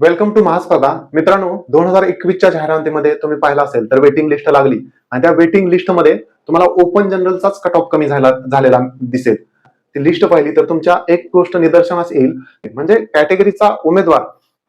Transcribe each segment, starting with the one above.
Welcome to महास्पर्धा मित्रांनो दोन हजार एकवीसच्या जाहिरातीमध्ये तुम्ही पाहिला असेल तर वेटिंग लिस्ट लागली. आणि त्या वेटिंग लिस्टमध्ये तुम्हाला ओपन जनरलचाच कट ऑफ कमी झाला झालेला दिसेल. ती लिस्ट पाहिली तर तुमच्या एक गोष्ट निदर्शनास येईल. म्हणजे कॅटेगरीचा उमेदवार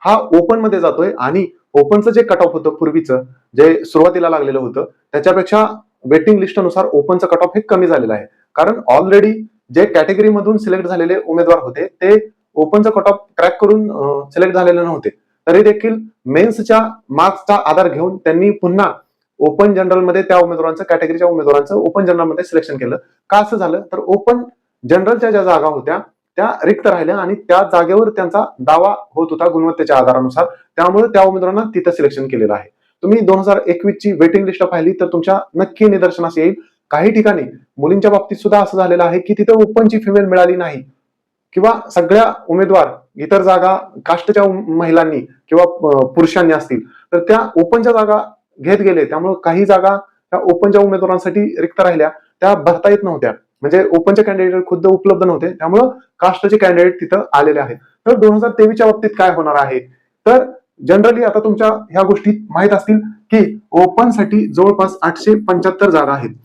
हा ओपनमध्ये जातोय आणि ओपनचं जे कट ऑफ होतं पूर्वीचं जे सुरुवातीला लागलेलं होतं त्याच्यापेक्षा वेटिंग लिस्टनुसार ओपनचं कट ऑफ हे कमी झालेलं आहे. कारण ऑलरेडी जे कॅटेगरी मधून सिलेक्ट झालेले उमेदवार होते ते ओपनचं कट ऑफ क्रॅक करून सिलेक्ट झालेले नव्हते. तरी देखील मेन्सच्या मार्क्सचा आधार घेऊन त्यांनी पुन्हा ओपन जनरलमध्ये त्या उमेदवारांचं कॅटेगरीच्या उमेदवारांचं ओपन जनरलमध्ये सिलेक्शन केलं. का असं झालं? तर ओपन जनरलच्या ज्या जागा होत्या त्या रिक्त राहिल्या आणि त्या जागेवर त्यांचा दावा होत होता गुणवत्तेच्या आधारानुसार. त्यामुळे त्या उमेदवारांना तिथं सिलेक्शन केलेलं आहे. तुम्ही दोन हजार एकवीस ची वेटिंग लिस्ट पाहिली तर तुमच्या नक्की निदर्शनास येईल. काही ठिकाणी मुलींच्या बाबतीत सुद्धा असं झालेलं आहे की तिथं ओपनची फिमेल मिळाली नाही. किंवा सगळ्या उमेदवार इतर जागा कास्टच्या महिलांनी किंवा पुरुषांनी असतील तर त्या ओपनच्या जागा घेत गेले. त्यामुळे काही जागा त्या ओपनच्या उमेदवारांसाठी रिक्त राहिल्या. त्या भरता येत नव्हत्या. म्हणजे ओपनचे कॅन्डिडेट खुद्द उपलब्ध नव्हते. त्यामुळं कास्टचे कॅन्डिडेट तिथं आलेले आहेत. तर दोन हजार तेवीसच्या बाबतीत काय होणार आहे? तर जनरली आता तुमच्या ह्या गोष्टी माहीत असतील की ओपनसाठी जवळपास आठशे पंच्याहत्तर जागा आहेत.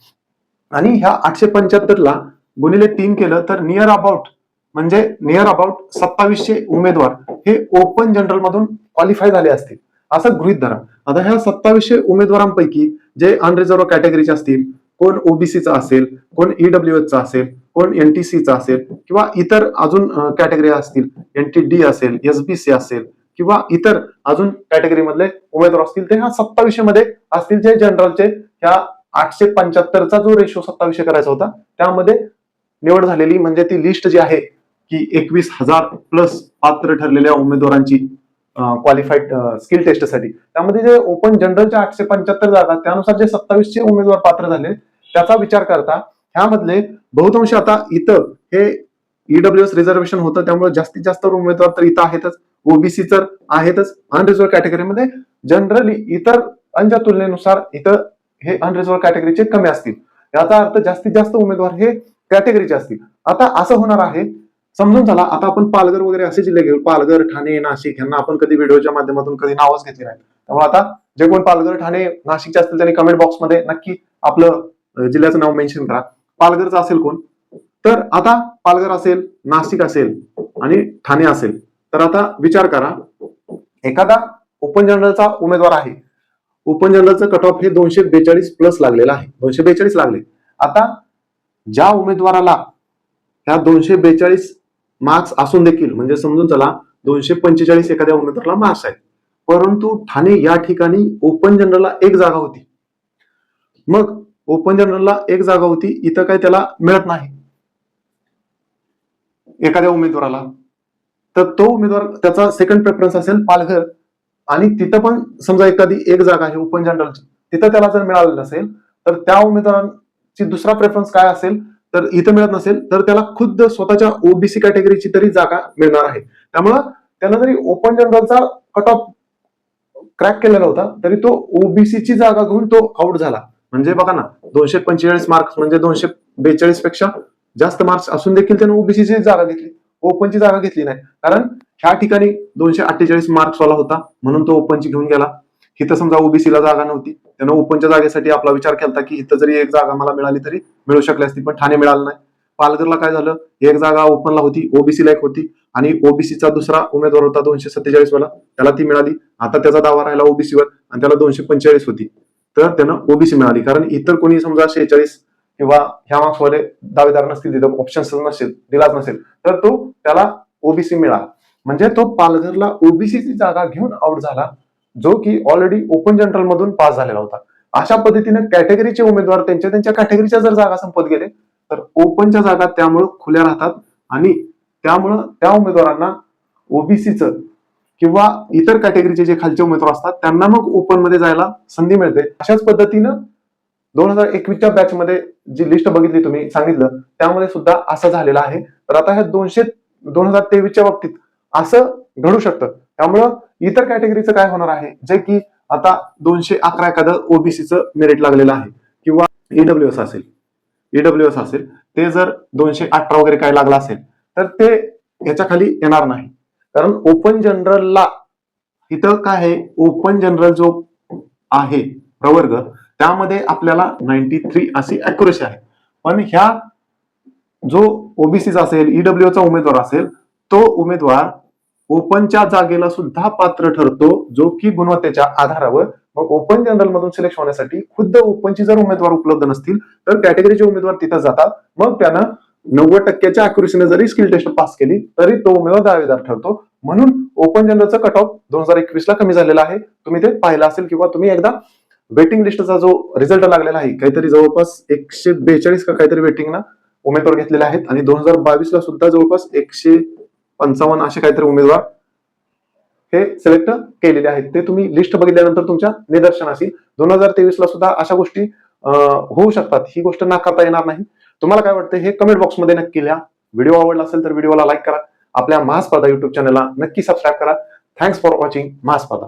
आणि ह्या आठशे पंच्याहत्तरला गुणिले तीन केलं तर नियर अबाउट म्हणजे नियर अबाउट सत्तावीसशे उमेदवार हे ओपन जनरल मधून क्वालिफाय झाले असतील. असं गृहित धरा. आता ह्या सत्तावीसशे उमेदवारांपैकी जे अनरिझर्व कॅटेगरीचे असतील कोण ओबीसीचा असेल कोण ईडब्ल्यू चा असेल कोण एनटीसीचा असेल किंवा इतर अजून कॅटेगरी असतील एनटीडी असेल एसबीसी असेल किंवा इतर अजून कॅटेगरी मधले उमेदवार असतील ते ह्या सत्तावीसशे मध्ये असतील जे जनरलचे ह्या आठशे पंच्याहत्तरचा जो रेशो सत्तावीसशे करायचा होता त्यामध्ये निवड झालेली म्हणजे ती लिस्ट जी आहे की एकवीस हजार प्लस पात्र ठरलेल्या उमेदवारांची क्वालिफाईड स्किल टेस्टसाठी त्यामध्ये जे ओपन जनरलच्या आठशे पंच्याहत्तर जागा त्यानुसार जे सत्तावीसशे उमेदवार पात्र झाले त्याचा विचार करता ह्यामधले बहुतांश आता इथं हे ईडब्ल्यू एस रिझर्वेशन होतं त्यामुळे जास्तीत जास्त उमेदवार तर इथं आहेतच. ओबीसी तर आहेतच अनरिझर्व कॅटेगरीमध्ये जनरली इतर अंच्या तुलनेनुसार इथं हे अनरिझर्व कॅटेगरीचे कमी असतील. याचा अर्थ जास्तीत जास्त उमेदवार हे कॅटेगरीचे असतील. आता असं होणार आहे समजून झाला आता आपण पालघर वगैरे असे जिल्हे घेऊ. पालघर ठाणे नाशिक यांना आपण कधी व्हिडिओच्या माध्यमातून कधी नावच घेतले नाही. त्यामुळे आता जे कोण पालघर ठाणे नाशिकचे असतील त्यांनी कमेंट बॉक्समध्ये नक्की आपलं जिल्ह्याचं नाव मेन्शन करा. पालघरचं असेल कोण? तर आता पालघर असेल नाशिक असेल आणि ठाणे असेल. तर आता विचार करा. एखादा ओपन जनरलचा उमेदवार आहे. ओपन जनरलचं कट ऑफ हे दोनशे बेचाळीस प्लस लागलेलं आहे. दोनशे बेचाळीस लागले. आता ज्या उमेदवाराला ह्या दोनशे बेचाळीस मार्क्स असून देखील म्हणजे समजून चला दोनशे पंचेचाळीस एखाद्या उमेदवाराला मार्क्स आहेत. परंतु ठाणे या ठिकाणी ओपन जनरलला एक जागा होती. मग ओपन जनरलला एक जागा होती इथं काय त्याला मिळत नाही. एखाद्या उमेदवाराला. तर तो उमेदवार त्याचा सेकंड प्रेफरन्स असेल पालघर. आणि तिथं पण समजा एखादी एक जागा आहे ओपन जनरलची तिथं त्याला जर मिळालं नसेल तर त्या उमेदवारांची दुसरा प्रेफरन्स काय असेल? तर इथं मिळत नसेल तर त्याला खुद्द स्वतःच्या ओबीसी कॅटेगरीची तरी जागा मिळणार आहे. त्यामुळं त्यांना जरी ओपन जनरलचा कट ऑफ क्रॅक केलेला होता तरी तो ओबीसीची जागा घेऊन तो आउट झाला. म्हणजे बघा ना दोनशे पंचेचाळीस मार्क्स म्हणजे दोनशे बेचाळीसपेक्षा जास्त मार्क्स असून देखील त्यानं ओबीसीची जागा घेतली. ओपनची जागा घेतली नाही. कारण ह्या ठिकाणी दोनशे अठ्ठेचाळीस मार्क्स वाला होता म्हणून तो ओपनची घेऊन गेला. इथं समजा ओबीसीला जागा नव्हती. त्यानं ओपनच्या जागेसाठी आपला विचार केला की इथं जरी एक जागा मला मिळाली तरी मिळू शकली असती पण ठाणे मिळालं नाही. पालघरला काय झालं? एक जागा ओपनला होती ओबीसीला एक होती आणि ओबीसीचा दुसरा उमेदवार होता दोनशे सत्तेचाळीस वाला. त्याला ती मिळाली. आता त्याचा दावा राहिला ओबीसीवर आणि त्याला दोनशे पंचेचाळीस होती. तर त्यानं ओबीसी मिळाली. कारण इतर कोणी समजा शेहेचाळीस किंवा ह्या मार्क्सवाले दावेदार नसतील तिथं ऑप्शन्स नसेल दिलाच नसेल तर तो त्याला ओबीसी मिळाला. म्हणजे तो पालघरला ओबीसीची जागा घेऊन आउट झाला. जो की ऑलरेडी ओपन जनरल मधून पास झालेला होता. अशा पद्धतीने कॅटेगरीचे उमेदवार त्यांच्या त्यांच्या कॅटेगरीच्या जर जागा संपत गेले तर ओपनच्या जागा त्यामुळं खुल्या राहतात. आणि त्यामुळं त्या उमेदवारांना ओबीसीचं किंवा इतर कॅटेगरीचे जे खालचे उमेदवार असतात त्यांना मग ओपनमध्ये जायला संधी मिळते. अशाच पद्धतीनं दोन हजार एकवीसच्या बॅच मध्ये जी लिस्ट बघितली तुम्ही सांगितलं त्यामध्ये सुद्धा असं झालेलं आहे. तर आता ह्या दोनशे दोन हजार तेवीसच्या बाबतीत असं घडू शकतं. त्यामुळं इतर कॅटेगरीचं काय होणार आहे? जे की आता दोनशे अकरा एखादं ओबीसीचं मेरिट लागलेलं आहे. किंवा ईडब्ल्यू एस असेल. ईडब्ल्यू एस असेल. ते जर दोनशे अठरा वगैरे काय लागलं असेल तर ते याच्या खाली येणार नाही. कारण ओपन जनरलला इथं काय आहे? ओपन जनरल जो आहे प्रवर्ग त्यामध्ये आपल्याला नाईन्टी थ्री अशी अॅक्युरेसी आहे. पण ह्या जो ओबीसीचा असेल ईडब्ल्यूचा उमेदवार असेल तो उमेदवार ओपनच्या जागेला सुद्धा पात्र ठरतो जो की गुणवत्तेच्या आधारावर. मग ओपन जनरल मधून सिलेक्शन होण्यासाठी खुद्द ओपनची जर उमेदवार उपलब्ध नसतील तर कॅटेगरीचे उमेदवार तिथं जातात. मग त्यानं नव्वद टक्क्याच्या अॅक्युरेसीने जरी स्किल टेस्ट पास केली तरी तो उमेदवार दावेदार ठरतो. म्हणून ओपन जनरलचा कट ऑफ दोन हजार एकवीस ला कमी झालेला आहे. तुम्ही ते पाहिलं असेल किंवा तुम्ही एकदा वेटिंग लिस्टचा जो रिझल्ट लागलेला आहे काहीतरी जवळपास एकशे बेचाळीस का काहीतरी वेटिंग ना उमेदवार घेतलेले आहेत. आणि दोन हजार बावीस ला सुद्धा जवळपास एकशे पंचावन्न असे काहीतरी उमेदवार हे सिलेक्ट केलेले आहेत. ते तुम्ही लिस्ट बघितल्यानंतर तुमच्या निदर्शनास येईल दोन हजार तेवीस ला सुद्धा अशा गोष्टी होऊ शकतात. ही गोष्ट नाकारता येणार नाही. तुम्हाला काय वाटतं हे कमेंट बॉक्समध्ये नक्की लिहा. व्हिडिओ आवडला असेल तर व्हिडिओला लाईक करा. आपल्या महास्पर्धा युट्यूब चॅनलला नक्की सबस्क्राईब करा. Thanks for watching Mahaspardha.